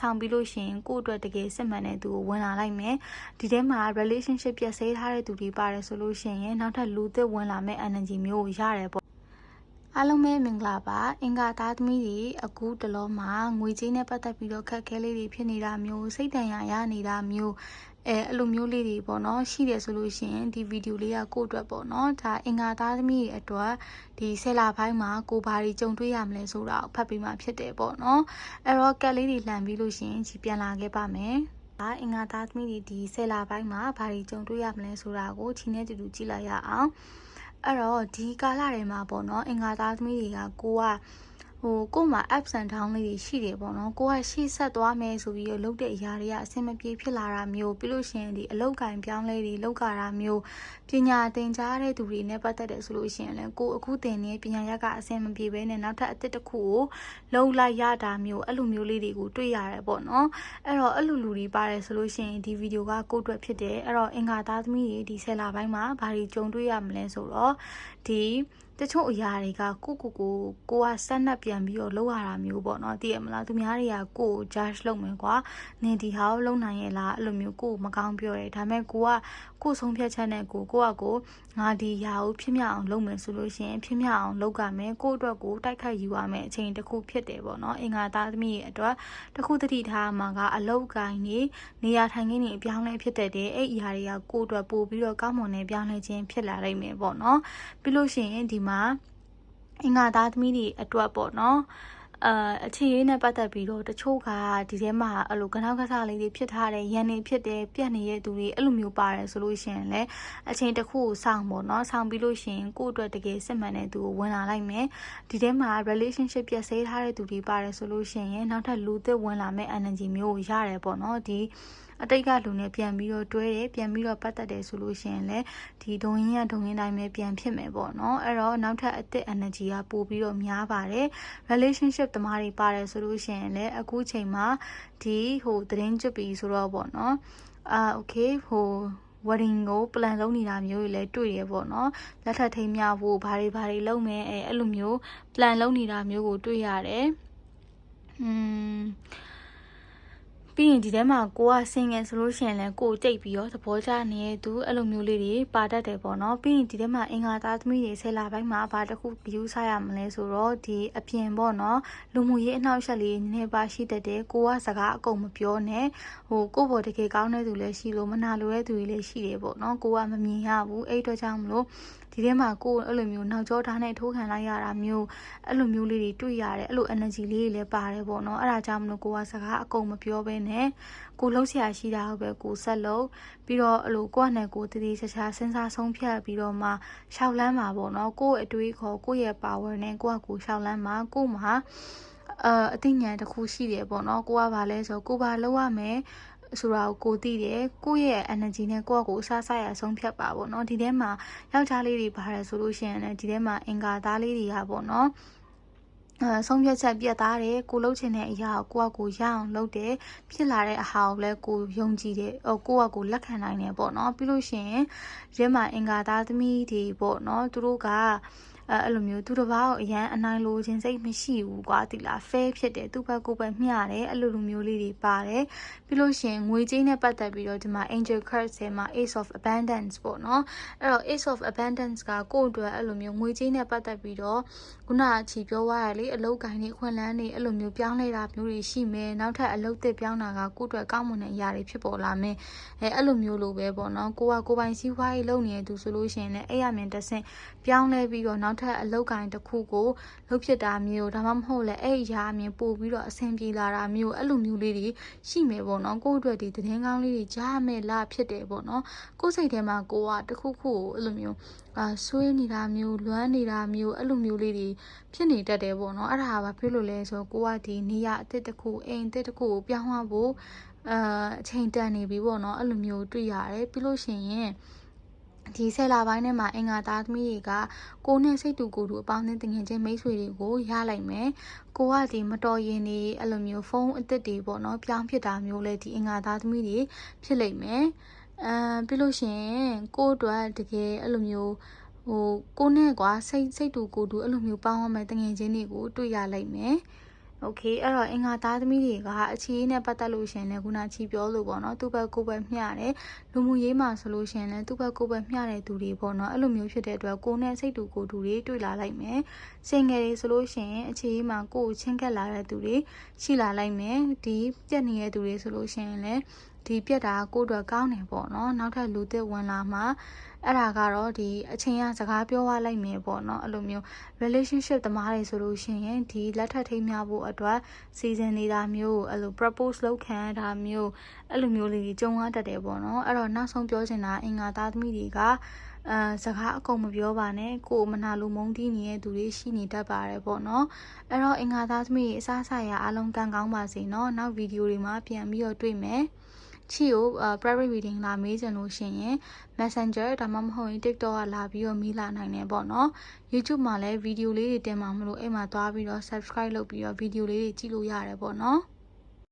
ဆောင်ပြီးလို့ရှိရင်ကိုယ့်အတွက်တကယ်စစ်မှန်တဲ့သူကိုဝင်လာလိုက်မယ်ဒီထဲမှာ relationship ပြည့်စဲထားတဲ့သူတွေပါတယ်ဆိုလို့ရှိရင်နောက်ထပ်လူသစ်ဝင်လာမဲ့ energy မျိုးကိုရတယ်ပေါ့အားလုံးပဲမင်္ဂလာပါအင်္ဂါသားသမီးတွေအခုတလောမှာငွေကြေးနဲ့ပတ်သက်ပြီးတော့ခက်ခဲလေးတွေဖြစ်နေတာမျိုးစိတ်တန်ရာရနေတာမျိုး အဲအဲ့လိုမျိုးလေးတွေပေါ့နော်ရှိတယ်ဆိုလို့ရှိရင်ဒီဗီဒီယိုလေးကကိုယ့်အတွက်ပေါ့နော်ဒါအင်္ဂါသားသမီးတွေအတွက်ဒီဆယ်လပိုင်းမှာကိုဘာတွေကြုံတွေ့ရမလဲဆိုတာကိုဖတ်ပြီးမှဖြစ်တယ်ပေါ့နော်အဲ့တော့ကက်လေးတွေလှန်ပြီးလို့ရှိရင်ကြီးပြန်လာခဲ့ပါမယ်ဒါအင်္ဂါသားသမီးတွေဒီဆယ်လပိုင်းမှာဘာတွေကြုံတွေ့ရမလဲဆိုတာကိုချင်းနဲ့တူတူကြည့်လိုက်ရအောင်အဲ့တော့ဒီကာလတွေမှာပေါ့နော်အင်္ဂါသားသမီးတွေကကိုက ဟိုကို့မှာ ups and down လေးတွေရှိတယ်ပေါ့နော်ကိုကရှေ့ဆက်သွားမယ်ဆိုပြီးတော့လုပ်တဲ့အရာတွေကအဆင်မပြေဖြစ်လာတာမျိုးပြီးလို့ရှိရင်ဒီအလောက်ကင်ပြောင်းလဲတွေလောက်ကြတာမျိုးပညာသင်ကြားတဲ့သူတွေနဲ့ပတ်သက်တယ်ဆိုလို့ရှိရင်လည်းကိုအခုသင်နေပညာရက်ကအဆင်မပြေဘဲနဲ့နောက်ထပ်အသစ်တစ်ခုကိုလုံလိုက်ရတာမျိုးအဲ့လိုမျိုးလေးတွေကိုတွေ့ရတယ်ပေါ့နော်အဲ့တော့အဲ့လိုလူတွေပါတယ်ဆိုလို့ရှိရင်ဒီဗီဒီယိုကကိုယ့်အတွက်ဖြစ်တယ်အဲ့တော့အင်္ဂါသားသမီးတွေဒီဆယ်လပိုင်းမှာဘာတွေကြုံတွေ့ရမလဲဆိုတော့ဒီတချို့အရာတွေကကိုကိုကိုကိုကစက်နပ်ပြန်ပြီးတော့လောက်ရတာမျိုးပေါ့နော်သိရမလားသူများတွေကကိုကို judge လုပ်မယ်ကွာနင်ဒီဟာကိုလုံနိုင်ရဲ့လားအဲ့လိုမျိုးကိုမကောင်းပြောတယ်ဒါပေမဲ့ကိုကကိုဆုံးဖြတ်ချက်နဲ့ကိုကိုကကိုငါဒီရာကိုဖြစ်မြောက်အောင်လုပ်မယ်ဆိုလို့ရှိရင်ဖြစ်မြောက်အောင်လုပ်ကြမယ်ကိုအတွက်ကိုတိုက်ခိုက်ယူရမယ်အချိန်တစ်ခုဖြစ်တယ်ပေါ့နော်အင်္ဂါသားသမီးရဲ့အတွက်တစ်ခုတတိထားမှာကအလောက်ကိုင်းနေနေရာထိုင်ခင်းနေအပြောင်းလဲဖြစ်တတ်တယ်အဲ့အရာတွေကကိုအတွက်ပို့ပြီးတော့ကောင်းမွန်တဲ့ပြောင်းလဲခြင်းဖြစ်လာနိုင်မယ်ပေါ့နော်ပြီးလို့ရှိရင်ဒီမှာ အင်္ဂါသားသမီးတွေအတွက်ပေါ့နော်အာအခြေရေးနဲ့ပတ်သက်ပြီးတော့တချို့ကဒီထဲမှာအဲ့လိုကနောက်ကစားလေးတွေဖြစ်ထားတယ်ရန်နေဖြစ်တယ်ပြက်နေတဲ့သူတွေအဲ့လိုမျိုးပါတယ်ဆိုလို့ရှိရင်လည်းအချိန်တစ်ခုကိုစောင့်ပေါ့နော်စောင့်ပြီးလို့ရှိရင်ကိုယ့်အတွက်တကယ်စစ်မှန်တဲ့သူကိုဝင်လာလိုက်မယ်ဒီထဲမှာ relationship ပြည့်စဲထားတဲ့သူတွေပါတယ်ဆိုလို့ရှိရင်နောက်ထပ်လူသစ်ဝင်လာမဲ့ energy မျိုးကိုရတယ်ပေါ့နော်ဒီ အတိတ်ကလူနဲ့ပြန်ပြီးတော့တွဲတယ်ပြန်ပြီးတော့ပတ်သက်တယ်ဆိုလို့ရှိရင်လည်းဒီဒုံရင်းရဒုံရင်းတိုင်းပဲပြန်ဖြစ်မယ်ပေါ့နော်အဲ့တော့နောက်ထပ်အသစ် energy ကပို့ပြီးတော့များပါတယ် relationship တမားတွေပါတယ်ဆိုလို့ရှိရင်လည်းအခုချိန်မှာဒီဟိုသတင်းကျွတ်ပြီးဆိုတော့ပေါ့နော်အာ okay ဟို wedding ကို plan လုပ်နေတာမျိုးတွေလည်းတွေ့ရပေါ့နော်လက်ထပ်ထိမ်းမြဖို့ဘာတွေဘာတွေလုပ်မယ်အဲအဲ့လိုမျိုး plan လုပ်နေတာမျိုးကိုတွေ့ရတယ်อืม ပြီးရင်ဒီထဲမှာကိုက single ဆိုလို့ရှိရင်လည်းကိုကြိတ်ပြီးတော့သဘောကျနေတဲ့သူအဲ့လိုမျိုးလေးတွေပါတတ်တယ်ပေါ့နော်ပြီးရင်ဒီထဲမှာအင်္ဂါသားသမီးတွေဆယ်လပိုင်းမှာဘာတစ်ခုယူဆရမလဲဆိုတော့ဒီအပြင်ပေါ့နော်လူမှုရေးအနှောက်အယှက်လေးနည်းနည်းပါရှိတတ်တယ်ကိုကစကားအကုန်မပြောနဲ့ဟိုကိုဘော်တကယ်ကောင်းတဲ့သူလည်းရှိလို့မနာလိုတဲ့သူတွေလည်းရှိတယ်ပေါ့နော်ကိုကမမြင်ရဘူးအဲ့အတွက်ကြောင့်မလို့ ဒီထဲမှာကိုယ်အဲ့လိုမျိုးနောက်ကျောထားနဲ့ထိုးခံလိုက်ရတာမျိုးအဲ့လိုမျိုးလေးတွေတွေ့ရတယ်အဲ့လို energy လေးတွေလည်းပါတယ်ပေါ့နော်အဲ့ဒါကြောင့်မလို့ကိုကစကားအကုန်မပြောဘဲနဲ့ကိုလှုပ်ရှားရှိတာဟုတ်ပဲကိုဆက်လို့ပြီးတော့အဲ့လိုကိုယ့်နဲ့ကိုယ်တည်တည်ချာချာစဉ်းစားဆုံးဖြတ်ပြီးတော့မှရှောက်လန်းမှာပေါ့နော်ကိုယ့်အတွေးခေါ်ကိုယ့်ရဲ့ power နဲ့ကိုယ့်အကိုရှောက်လန်းမှာကိုယ်မှာအာအသိဉာဏ်တစ်ခုရှိတယ်ပေါ့နော်ကိုကဘာလဲဆိုကိုဘာလောက်ရမယ် ဆိုတာကိုကိုသိတယ်ကိုယ့်ရဲ့ energy နဲ့ကိုယ့်အကိုအစားစားရဆုံးဖြတ်ပါပေါ့နော်ဒီထဲမှာယောက်ျားလေးတွေပါတယ်ဆိုလို့ရှိရင်လည်းဒီထဲမှာအင်္ဂါသားလေးတွေကပေါ့နော်အဲဆုံးဖြတ်ချက်ပြတ်သားတယ်ကိုလှုပ်ချင်တဲ့အရာကိုကိုကကိုရအောင်လုပ်တယ်ဖြစ်လာတဲ့အဟာကိုလည်းကိုယုံကြည်တယ်ဟိုကိုကကိုလက်ခံနိုင်တယ်ပေါ့နော်ပြီးလို့ရှိရင်ဒီမှာအင်္ဂါသားသမီးတွေပေါ့နော်သူတို့က အဲအဲ့လိုမျိုးသူတစ်ပါးကိုအရန်အနိုင်လိုခြင်းစိတ်မရှိဘူးကွာတိလား fair ဖြစ်တယ်သူ့ဘက်ကိုပဲမျှတယ်အဲ့လိုလိုမျိုးလေးတွေပါတယ်ပြီးလို့ရှိရင်ငွေကြေးနဲ့ပတ်သက်ပြီးတော့ဒီမှာ angel cards ထဲမှာ ace of abundance ပေါ့နော်အဲ့တော့ ace of abundance ကကိုယ့်အတွက်အဲ့လိုမျိုးငွေကြေးနဲ့ပတ်သက်ပြီးတော့ခုနအချီပြောသွားရလေအလုပ်ကိုင်းတွေခွင့်လန်းတွေအဲ့လိုမျိုးပြောင်းလဲတာမျိုးတွေရှိမယ်နောက်ထပ်အလုပ်သစ်ပြောင်းတာကကိုယ့်အတွက်ကောင်းမွန်တဲ့အရာတွေဖြစ်ပေါ်လာမယ်အဲအဲ့လိုမျိုးလိုပဲပေါ့နော်ကိုကကိုပိုင်စီးပွားရေးလုပ်နေတဲ့သူဆိုလို့ရှိရင်လည်းအဲ့ရမြင်တဆင့်ပြောင်းလဲပြီးတော့နောက်ထပ်အလုပ်ကိုင်းတစ်ခုကိုလုပ်ဖြစ်တာမျိုးဒါမှမဟုတ်လည်းအဲ့အရာအမြင်ပို့ပြီးတော့အဆင်ပြေလာတာမျိုးအဲ့လိုမျိုးလေးတွေရှိမယ်ပေါ့နော်ကိုယ့်အတွက်ဒီသတင်းကောင်းလေးတွေကြားမယ်လားဖြစ်တယ်ပေါ့နော်ကိုယ့်စိတ်ထဲမှာကိုကတခုခုကိုအဲ့လိုမျိုးအာဆွေးနေတာမျိုးလွမ်းနေတာမျိုးအဲ့လိုမျိုးလေးတွေဖြစ်နေတတ်တယ်ပေါ့နော်အဲ့ဒါကဘာဖြစ်လို့လဲဆိုတော့ကိုကဒီနေရအစ်စ်တစ်ခုအိမ်အစ်စ်တစ်ခုကိုပြောင်းသွားဖို့အာအချိန်တန်နေပြီပေါ့နော်အဲ့လိုမျိုးတွေ့ရတယ်ပြီးလို့ရှိရင် ဒီဆယ်လာပိုင်းထဲမှာအင်္ဂါသားသမီးတွေကကိုနဲ့စိတ်တူကိုတူအပေါင်းအသင်းတငယ်ချင်းမိတ်ဆွေတွေကိုရလိုက်မယ်။ကိုကဒီမတော်ရင်နေအဲ့လိုမျိုးဖုန်းအစ်စ်တွေပေါ့နော်ပြောင်းဖြစ်တာမျိုးလဲဒီအင်္ဂါသားသမီးတွေဖြစ်လိမ့်မယ်။အဲပြီးလို့ရှိရင်ကိုအတွက်တကယ်အဲ့လိုမျိုးဟိုကိုနဲ့ကွာစိတ်စိတ်တူကိုတူအဲ့လိုမျိုးပေါင်းရမယ်တငယ်ချင်းတွေကိုတွေ့ရလိုက်မယ် โอเคအဲ့တော့အင်္ဂါသားသမီးတွေကအခြေရေးနဲ့ပတ်သက်လို့ရှရင်လဲခုနချီပြောလို့ပေါ့နော်သူ့ဘက်ကိုယ်ဘက်မျှတယ်လူမှုရေးမှာဆိုလို့ရှရင်လဲသူ့ဘက်ကိုယ်ဘက်မျှတဲ့သူတွေပေါ့နော်အဲ့လိုမျိုးဖြစ်တဲ့အတွက်ကိုယ်နဲ့စိတ်တူကိုယ်တူတွေတွေ့လာလိုက်မယ်စင်ငယ်တွေဆိုလို့ရှရင်အခြေရေးမှာကိုယ်ကိုချင်းကပ်လာတဲ့သူတွေရှိလာလိုက်မယ်ဒီပြက်နေတဲ့သူတွေဆိုလို့ရှရင်လဲ ဒီပြက်တာကိုယ့်အတွက်ကောင်းတယ်ပေါ့နော်နောက်ထပ်လူသစ်ဝင်လာမှာအဲ့ဒါကတော့ဒီအချိန်ကစကားပြောရလိုက်မယ်ပေါ့နော်အဲ့လိုမျိုး relationship တမားတွေဆိုလို့ရှိရင်ဒီလက်ထပ်ထိမ်းမြဖို့အတွက်စီစဉ်နေတာမျိုးအဲ့လို propose လုပ်ခံရတာမျိုးအဲ့လိုမျိုးလေးကြုံရတတ်တယ်ပေါ့နော်အဲ့တော့နောက်ဆုံးပြောချင်တာအင်္ဂါသားသမီးတွေကအဲစကားအကုန်မပြောပါနဲ့ကိုယ်မနာလိုမုန်းတီးနေတဲ့သူတွေရှိနေတတ်ပါတယ်ပေါ့နော်အဲ့တော့အင်္ဂါသားသမီးတွေအစားအစာရအားလုံးကံကောင်းပါစေနော်နောက်ဗီဒီယိုတွေမှာပြန်ပြီးတော့တွေ့မယ် ချီကို private reading လာမေးချင်လို့ရှိရင် Messenger ဒါမှမဟုတ်ရင် TikTok ကလာပြီးတော့မိလာနိုင်တယ်ပေါ့နော် YouTube မှာလည်းဗီဒီယိုလေးတွေတင်မှာမလို့အဲ့မှာသွားပြီးတော့ subscribe လုပ်ပြီးတော့ဗီဒီယိုလေးတွေကြည့်လို့ရတယ်ပေါ့နော်